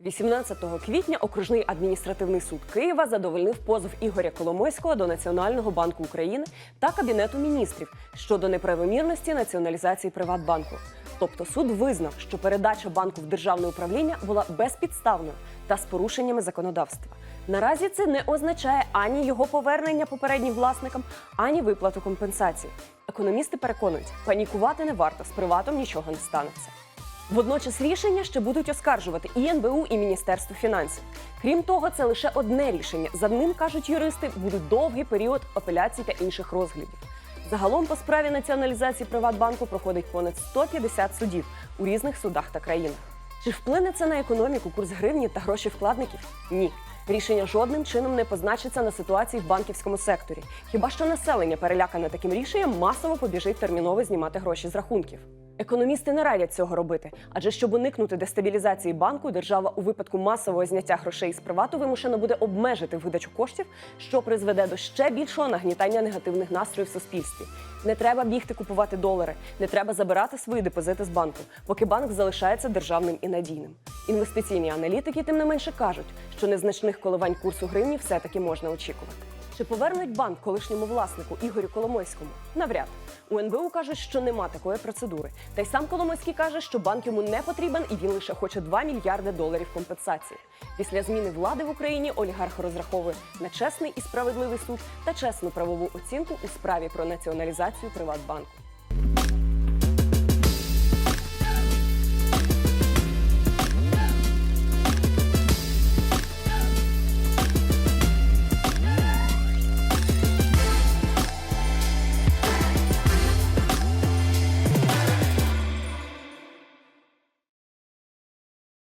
18 квітня окружний адміністративний суд Києва задовольнив позов Ігоря Коломойського до Національного банку України та Кабінету міністрів щодо неправомірності націоналізації Приватбанку. Тобто суд визнав, що передача банку в державне управління була безпідставною та з порушеннями законодавства. Наразі це не означає ані його повернення попереднім власникам, ані виплату компенсації. Економісти переконують, панікувати не варто з приватом нічого не станеться. Водночас рішення ще будуть оскаржувати і НБУ, і Міністерство фінансів. Крім того, це лише одне рішення. За ним кажуть юристи, буде довгий період апеляцій та інших розглядів. Загалом по справі націоналізації Приватбанку проходить понад 150 судів у різних судах та країнах. Чи вплине це на економіку, курс гривні та гроші вкладників? Ні. Рішення жодним чином не позначиться на ситуації в банківському секторі. Хіба що населення, перелякане таким рішенням, масово побіжить терміново знімати гроші з рахунків. Економісти не радять цього робити, адже щоб уникнути дестабілізації банку, держава у випадку масового зняття грошей з привату вимушена буде обмежити видачу коштів, що призведе до ще більшого нагнітання негативних настроїв в суспільстві. Не треба бігти купувати долари, не треба забирати свої депозити з банку, поки банк залишається державним і надійним. Інвестиційні аналітики, тим не менше, кажуть, що незначних коливань курсу гривні все-таки можна очікувати. Чи повернуть банк колишньому власнику Ігорю Коломойському? Навряд. У НБУ кажуть, що нема такої процедури. Та й сам Коломойський каже, що банк йому не потрібен і він лише хоче 2 мільярди доларів компенсації. Після зміни влади в Україні олігарх розраховує на чесний і справедливий суд та чесну правову оцінку у справі про націоналізацію Приватбанку.